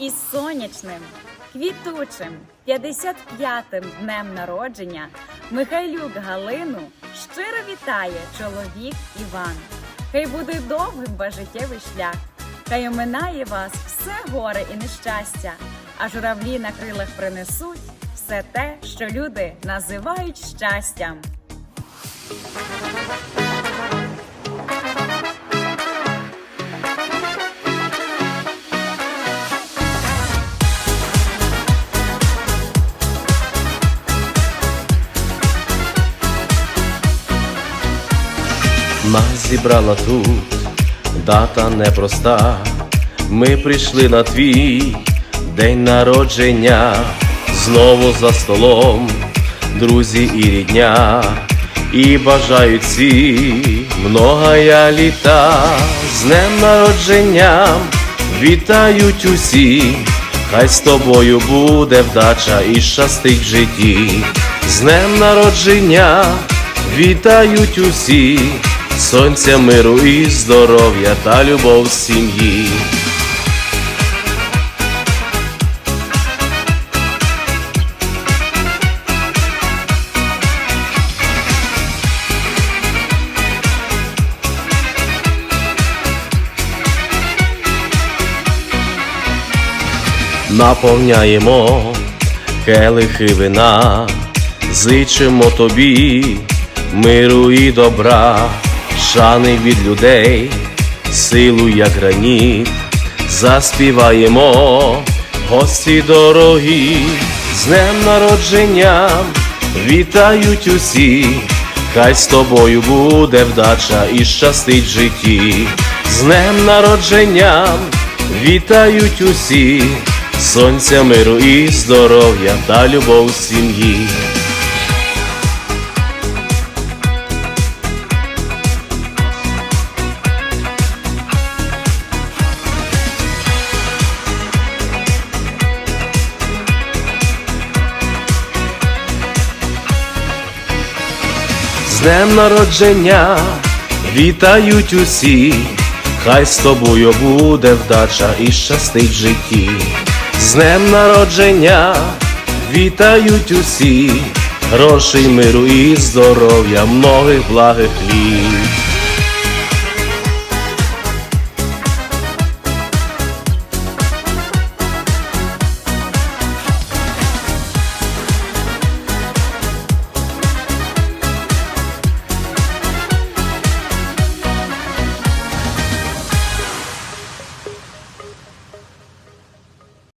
Із сонячним, квітучим 55-тим днем народження Михайлюк Галину щиро вітає чоловік Іван. Хай буде довгим ваш життєвий шлях, хай оминає вас все горе і нещастя, а журавлі на крилах принесуть все те, що люди називають щастям. Нас зібрала тут дата непроста. Ми прийшли на твій день народження, знову за столом, друзі і рідня, і бажають всі многая літа. З днем народження, вітають усі, хай з тобою буде вдача і щастить в житті, з днем народження. Вітають усі, сонця миру і здоров'я та любов сім'ї. Наповняємо келихи вина, зичимо тобі миру і добра, шани від людей, силу як граніт, заспіваємо, гості дорогі, з днем народження. Вітають усі, хай з тобою буде вдача і щастить житті, з днем народження. Вітають усі, сонця миру і здоров'я та любов сім'ї. З днем народження вітають усі, хай з тобою буде вдача і щастить в житті. З днем народження вітають усі, грошей, миру і здоров'я, многих благих літ.